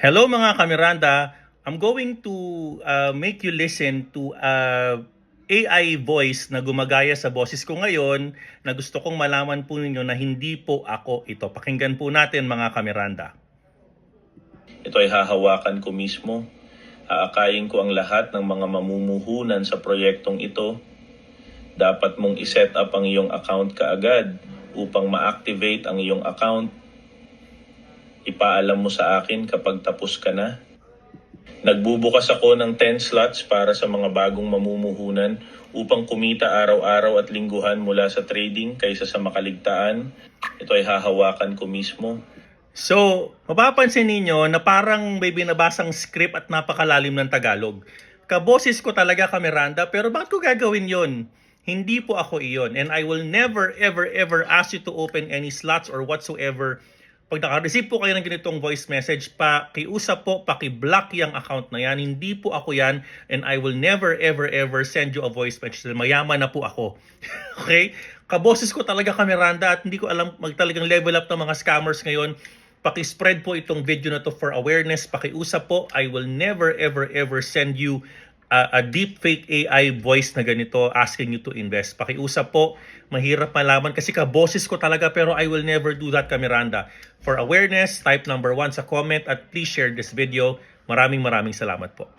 Hello mga kamiranda, I'm going to uh, make you listen to a AI voice na gumagaya sa boses ko ngayon na gusto kong malaman po ninyo na hindi po ako ito. Pakinggan po natin mga kamiranda. Ito ay hahawakan ko mismo. Aakayin ko ang lahat ng mga mamumuhunan sa proyektong ito. Dapat mong iset up ang iyong account kaagad upang ma-activate ang iyong account. Ipaalam mo sa akin kapag tapos ka na. Nagbubukas ako ng 10 slots para sa mga bagong mamumuhunan upang kumita araw-araw at lingguhan mula sa trading kaysa sa makaligtaan. Ito ay hahawakan ko mismo. So, mapapansin ninyo na parang may binabasang script at napakalalim ng Tagalog. Kaboses ko talaga kamiranda, pero bakit ko gagawin yon? Hindi po ako iyon. And I will never, ever, ever ask you to open any slots or whatsoever. Pag naka-receive po kayo ng ganitong voice message, pakiusap po, paki-block yung account na yan. Hindi po ako yan and I will never, ever, ever send you a voice message. Mayaman na po ako. okay? Kaboses ko talaga kamiranda at hindi ko alam mag talagang level up ng mga scammers ngayon. Paki-spread po itong video na to for awareness. Pakiusap po, I will never, ever, ever send you a, a deep fake AI voice na ganito asking you to invest. Pakiusap po, mahirap malaman kasi kaboses ko talaga pero I will never do that Kamiranda. For awareness, type number one sa comment at please share this video. Maraming maraming salamat po.